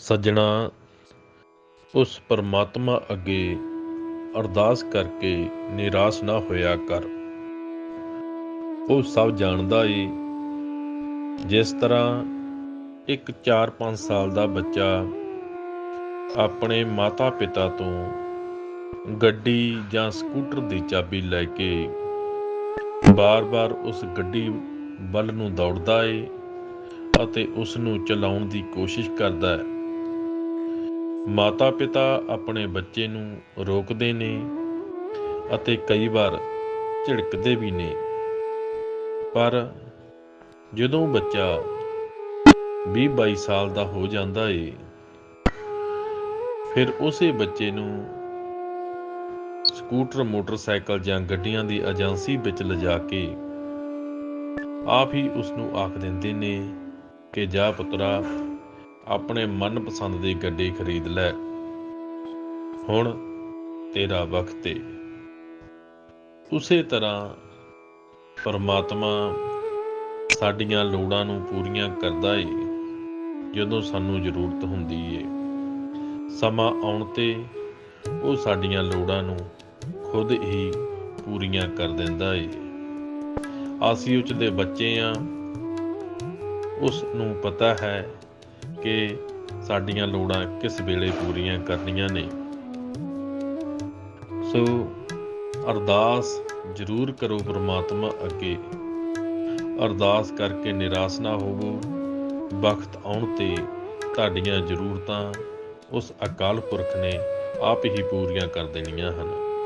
ਸੱਜਣਾ ਉਸ ਪਰਮਾਤਮਾ ਅੱਗੇ ਅਰਦਾਸ ਕਰਕੇ ਨਿਰਾਸ਼ ਨਾ ਹੋਇਆ ਕਰ। ਉਹ ਸਭ ਜਾਣਦਾ ਏ, ਜਿਸ ਤਰ੍ਹਾਂ ਇੱਕ 4-5 ਸਾਲ ਦਾ ਬੱਚਾ ਆਪਣੇ ਮਾਤਾ-ਪਿਤਾ ਤੋਂ ਗੱਡੀ ਜਾਂ ਸਕੂਟਰ ਦੀ ਚਾਬੀ ਲੈ ਕੇ ਬਾਰ-ਬਾਰ ਉਸ ਗੱਡੀ ਵੱਲ ਨੂੰ ਦੌੜਦਾ ਏ ਅਤੇ ਉਸ ਨੂੰ ਚਲਾਉਣ ਦੀ ਕੋਸ਼ਿਸ਼ ਕਰਦਾ ਹੈ। ਮਾਤਾ-ਪਿਤਾ ਆਪਣੇ ਬੱਚੇ ਨੂੰ ਰੋਕਦੇ ਨੇ ਅਤੇ ਕਈ ਵਾਰ ਝਿੜਕਦੇ ਵੀ ਨੇ। ਪਰ ਜਦੋਂ ਬੱਚਾ 20-22 ਸਾਲ ਦਾ ਹੋ ਜਾਂਦਾ ਏ, ਫਿਰ ਉਸੇ ਬੱਚੇ ਨੂੰ ਸਕੂਟਰ, ਮੋਟਰਸਾਈਕਲ ਜਾਂ ਗੱਡੀਆਂ ਦੀ ਏਜੰਸੀ ਵਿੱਚ ਲਿਜਾ ਕੇ ਆਪ ਹੀ ਉਸ ਨੂੰ ਆਖ ਦਿੰਦੇ ਨੇ ਕਿ ਜਾ ਪੁੱਤਰਾ ਆਪਣੇ ਮਨਪਸੰਦ ਦੀ ਗੱਡੀ ਖਰੀਦ ਲੈ। ਹੁਣ ਤੇਰਾ ਵਕਤ ਏ। ਉਸੇ ਤਰ੍ਹਾਂ ਪਰਮਾਤਮਾ ਸਾਡੀਆਂ ਲੋੜਾਂ ਨੂੰ ਪੂਰੀਆਂ ਕਰਦਾ ਏ, ਜਦੋਂ ਸਾਨੂੰ ਜ਼ਰੂਰਤ ਹੁੰਦੀ ਏ। ਸਮਾਂ ਆਉਣ ਤੇ ਉਹ ਸਾਡੀਆਂ ਲੋੜਾਂ ਨੂੰ ਖੁਦ ਹੀ ਪੂਰੀਆਂ ਕਰ ਦਿੰਦਾ ਏ। ਅਸੀਂ ਉਸ ਦੇ ਬੱਚੇ ਆ। ਉਸ ਨੂੰ ਪਤਾ ਹੈ ਕਿ ਸਾਡੀਆਂ ਲੋੜਾਂ ਕਿਸ ਵੇਲੇ ਪੂਰੀਆਂ ਕਰਨੀਆਂ ਨੇ। ਸੋ ਅਰਦਾਸ ਜ਼ਰੂਰ ਕਰੋ ਪ੍ਰਮਾਤਮਾ ਅੱਗੇ। ਅਰਦਾਸ ਕਰਕੇ ਨਿਰਾਸ਼ ਨਾ ਹੋਵੋ। ਵਕਤ ਆਉਣ ਤੇ ਤੁਹਾਡੀਆਂ ਜ਼ਰੂਰਤਾਂ ਉਸ ਅਕਾਲ ਪੁਰਖ ਨੇ ਆਪ ਹੀ ਪੂਰੀਆਂ ਕਰ ਦੇਣੀਆਂ ਹਨ।